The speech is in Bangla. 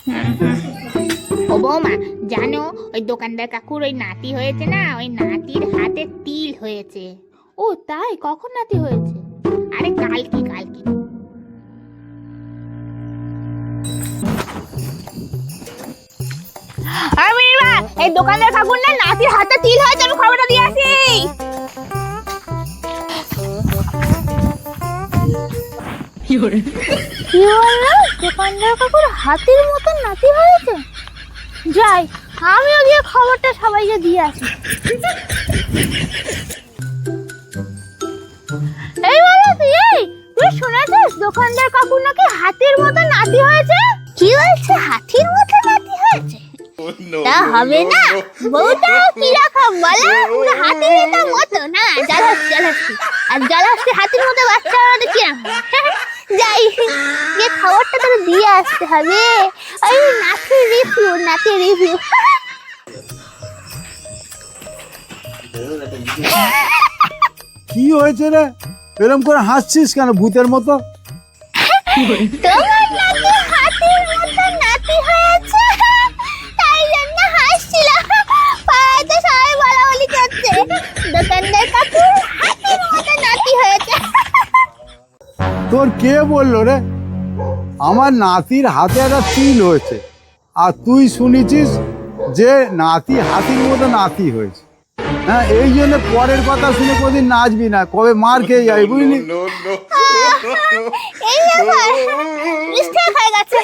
ও বৌমা জানো ওই দোকানদার কাকুর ওই নাতি হয়েছে না? ওই নাতির হাতে তিল হয়েছে। ও তাই? কখন নাতি হয়েছে? আরে কালকে কালকে। এই দোকানদার কাকুর না নাতির হাতে তিল হয়েছে? কি বলল দোকানদার কাকুর হাতির মতন নাতি হয়েছে। যাই আমিও গিয়ে খবরটা সবাইকে দিয়ে আসি। এই বলো তুই এই তুই শুনেছিস দোকানদার কাকুর নাকি হাতির মতো নাতি হয়েছে? কি বলছে হাতির মতো নাতি হয়েছে? তা হবে না। বউটা কীরকম বলো? হাতির মতো? না আর হাতির মতো বাচ্চা কীরকম? যাই গিয়ে খবরটা তোকে দিয়ে আসতে হবে। ওই নাতির রিভিউ নাতির রিভিউ কি হয়েছে রে? এরম করে হাসছিস কেন ভূতের মতো? তোমার নাকি হাতির মতো নাতি হয়েছে। তাই জন্য হাসছিলাম পাড়াতে সবাই বলা বলি করছে। দোকানদার কাকু তোর কে বলল রে? আমার নাতির হাতে একটা তিল হয়েছে। আর তুই শুনেছিস যে নাতি হাতির মতো নাতি হয়েছে। হ্যাঁ এই জন্য পরের কথা শুনে কোনদিন নাচবি না কবে মার খেয়ে যাই বুঝলি? এই হয়ে গেছে।